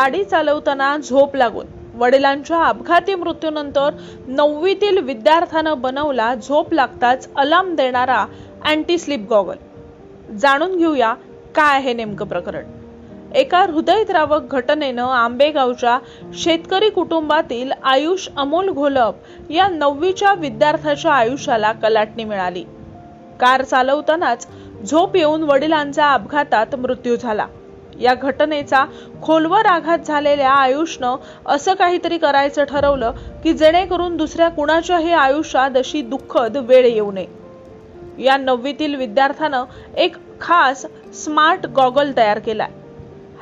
गाडी चालवताना झोप लागून वडिलांच्या अपघाती मृत्यूनंतर नववीतील विद्यार्थ्यानं बनवला झोप लागताच अलार्म देणारा अँटी स्लीप गॉगल जाणून घेऊया काय आहे नेमकं प्रकरण. एका हृदयद्रावक घटनेनं आंबेगावच्या शेतकरी कुटुंबातील आयुष अमोल घोलप या नववीच्या विद्यार्थ्याच्या आयुष्याला कलाटणी मिळाली. कार चालवतानाच झोप येऊन वडिलांचा अपघातात मृत्यू झाला. या घटनेचा खोलवर आघात झालेल्या आयुषनं असं काहीतरी करायचं ठरवलं की जेणेकरून दुसऱ्या कुणाच्याही आयुष्यात अशी दुःखद वेळ येऊ नये. या नववीतील विद्यार्थ्यानं एक खास स्मार्ट गॉगल तयार केलाय.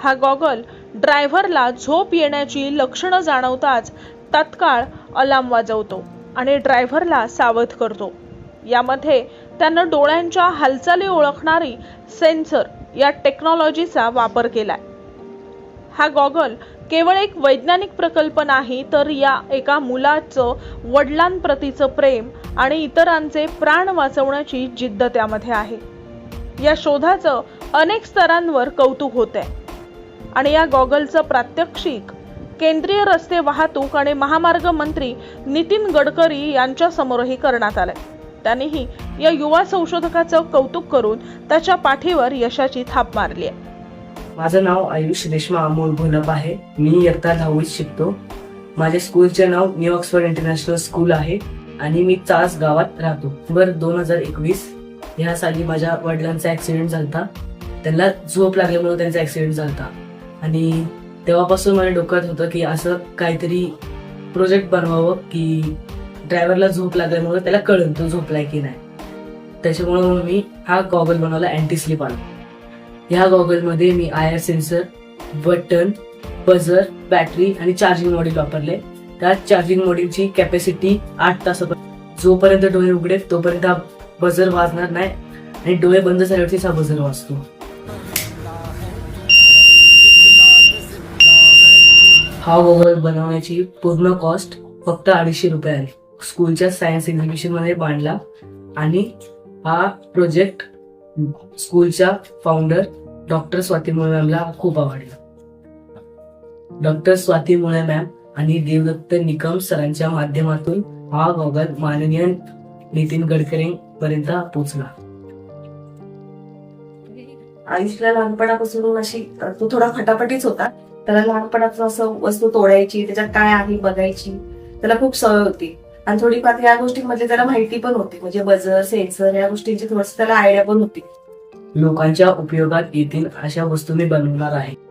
हा गॉगल ड्रायव्हरला झोप येण्याची लक्षणं जाणवताच तत्काळ अलार्म वाजवतो आणि ड्रायव्हरला सावध करतो. यामध्ये त्यानं डोळ्यांच्या हालचाली ओळखणारी सेन्सर या टेक्नॉलॉजीचा वापर केलाय. हा गॉगल केवळ एक वैज्ञानिक प्रकल्प नाही तर या एका मुलाचं वडिलांप्रतीचं प्रेम आणि इतरांचे प्राण वाचवण्याची जिद्द त्यामध्ये आहे. या शोधाचं अनेक स्तरांवर कौतुक होत आहे आणि या गॉगलचं प्रात्यक्षिक केंद्रीय रस्ते वाहतूक आणि महामार्ग मंत्री नितीन गडकरी यांच्यासमोरही करण्यात आलंय. त्यानेही या युवा संशोधकाचं कौतुक करून त्याच्या पाठीवर यशाची थाप मारली आहे. माझं नाव आयुष रेश्मा अमोल घोलप आहे. मी इयत्ता दहावीत शिकतो. माझ्या स्कूलचे नाव न्यू ऑक्सफर्ड इंटरनॅशनल स्कूल आहे आणि मी चास गावात राहतो. बर दोन हजार एकवीस ह्या साली माझ्या वडिलांचा ऍक्सिडेंट झाला त्यांना झोप लागल्यामुळे त्यांचा ऍक्सिडेंट झाला आणि तेव्हापासून माझ्या डोक्यात होतं की असं काहीतरी प्रोजेक्ट बनवावं की ड्रायव्हरला झोप लागल्यामुळे त्याला कळून तो झोपलाय की नाही. त्याच्यामुळे मग मी हा गॉगल बनवला अँटी स्लिप आला ह्या गॉगलमध्ये मी I R sensor button buzzer battery आणि चार्जिंग मॉड्यूल वापरले. त्या चार्जिंग मॉड्यूलची कॅपॅसिटी आठ तासापर्यंत. जोपर्यंत डोळे उघडेल तोपर्यंत हा बझर वाजणार नाही आणि डोळे बंद झाल्यावरतीच हा बझर वाजतो. हा गॉगल बनवण्याची पूर्ण कॉस्ट फक्त अडीचशे रुपये आली स्कूलच्या सायन्स एक्झिबिशनमध्ये मांडला आणि हा प्रोजेक्ट स्कूलच्या फाउंडर डॉक्टर स्वाती मुळे मॅमला खूप आवडला. डॉक्टर स्वाती मुळे मॅम आणि देवदत्त निकम सरांच्या माध्यमातून हा गॉगल माननीय नितीन गडकरी पर्यंत पोहोचला आयुषला लहानपणापासून अशी तो थोडा फटाफटीच होता. त्याला लहानपणापासून असं वस्तू तोडायची त्याच्यात काय आहे बघायची त्याला खूप सवय होती. आणि थोडीफार या गोष्टींमध्ये त्याला माहिती पण होती. म्हणजे बजर सेन्सर या गोष्टींची थोडस त्याला आयडिया पण होती. लोकांच्या उपयोगात येतील अशा वस्तू मी बनवणार आहे.